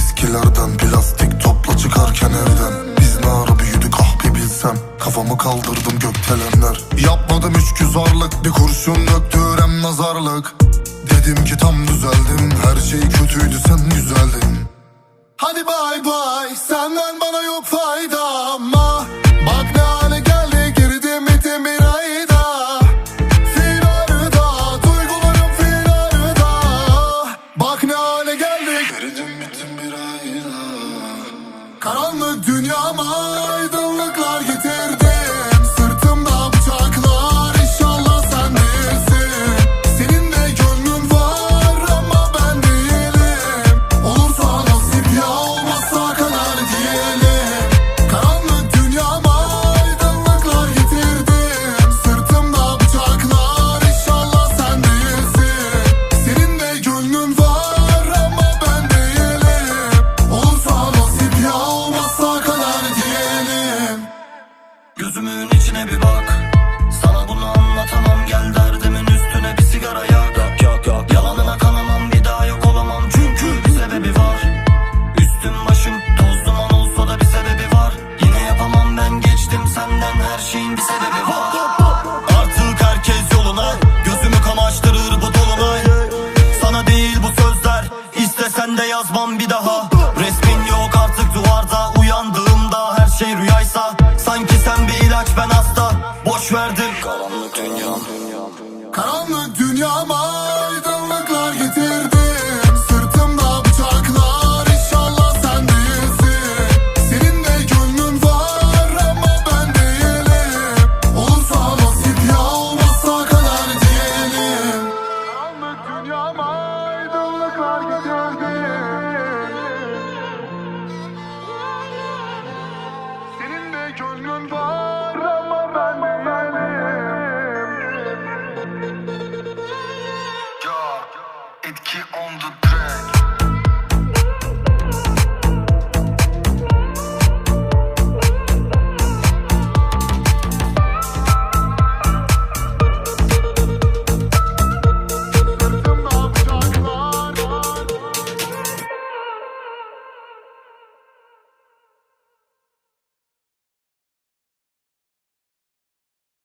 Viskilerden plastik topla çıkarken evden. Biz ne ara büyüdük ah bir bilsem. Kafamı kaldırdım gökdelenler. Yapmadım üç küzarlık bir kurşun döktü nazarlık. Dedim ki tam düzeldim her şey kötüydü sen güzeldin Hadi bay bay senden bana yok Karanlık Gözümün içine bir bak. Sana bunu anlatamam. Gel derdimin üstüne bir sigara yak. Yok yok yok Yalanına kanamam bir daha yok olamam. Çünkü bir sebebi var. Üstüm başım toz duman olsa da bir sebebi var. Yine yapamam ben geçtim senden. Her şeyin bir sebebi var. Artık herkes yoluna. Gözümü kamaştırır bu dolunay. Sana değil bu sözler. İstesen de yazmam your mom. it key